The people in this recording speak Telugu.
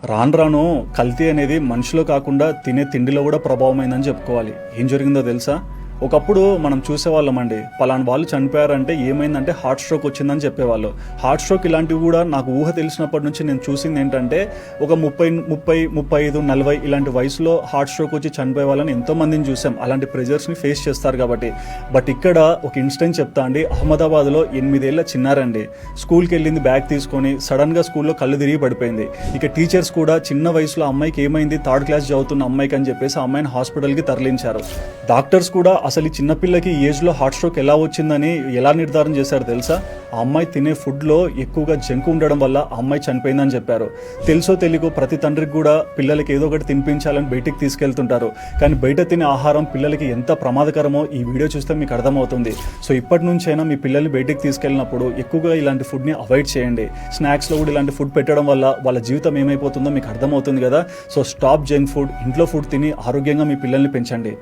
రాను రాను కల్తీ అనేది మనిషిలో కాకుండా తినే తిండిలో కూడా ప్రభావమైందని చెప్పుకోవాలి. ఏం జరిగిందో తెలుసా? ఒకప్పుడు మనం చూసేవాళ్ళమండి పలానా వాళ్ళు చనిపోయారంటే ఏమైందంటే హార్ట్ స్ట్రోక్ వచ్చిందని చెప్పేవాళ్ళు. హార్ట్ స్ట్రోక్ ఇలాంటివి కూడా నాకు ఊహ తెలిసినప్పటి నుంచి నేను చూసింది ఏంటంటే ఒక ముప్పై ముప్పై ముప్పై ఐదు నలభై ఇలాంటి వయసులో హార్ట్ స్ట్రోక్ వచ్చి చనిపోయే వాళ్ళని ఎంతోమందిని చూసాం. అలాంటి ప్రెజర్స్ని ఫేస్ చేస్తారు కాబట్టి. బట్ ఇక్కడ ఒక ఇన్సిడెంట్ చెప్తా అండి. అహ్మదాబాద్లో ఎనిమిదేళ్ళ చిన్నారండి. స్కూల్కి వెళ్ళింది బ్యాగ్ తీసుకొని సడన్గా స్కూల్లో కళ్ళు తిరిగి పడిపోయింది. ఇక టీచర్స్ కూడా చిన్న వయసులో అమ్మాయికి ఏమైంది థర్డ్ క్లాస్ చదువుతున్న అమ్మాయికి అని చెప్పేసి ఆ అమ్మాయిని హాస్పిటల్కి తరలించారు. డాక్టర్స్ కూడా అసలు ఈ చిన్నపిల్లకి ఈ ఏజ్లో హార్ట్ స్ట్రోక్ ఎలా వచ్చిందని ఎలా నిర్ధారణ చేశారు తెలుసా? ఆ అమ్మాయి తినే ఫుడ్లో ఎక్కువగా జంక్ ఉండడం వల్ల ఆ అమ్మాయి చనిపోయిందని చెప్పారు. తెలుసో తెలియకో ప్రతి తండ్రికి కూడా పిల్లలకి ఏదో ఒకటి తినిపించాలని బయటికి తీసుకెళ్తుంటారు. కానీ బయట తినే ఆహారం పిల్లలకి ఎంత ప్రమాదకరమో ఈ వీడియో చూస్తే మీకు అర్థమవుతుంది. సో ఇప్పటి నుంచైనా మీ పిల్లల్ని బయటికి తీసుకెళ్ళినప్పుడు ఎక్కువగా ఇలాంటి ఫుడ్ని అవాయిడ్ చేయండి. స్నాక్స్లో కూడా ఇలాంటి ఫుడ్ పెట్టడం వల్ల వాళ్ళ జీవితం ఏమైపోతుందో మీకు అర్థమవుతుంది కదా? సో స్టాప్ జంక్ ఫుడ్ ఇంట్లో ఫుడ్ తిని ఆరోగ్యంగా మీ పిల్లల్ని పెంచండి.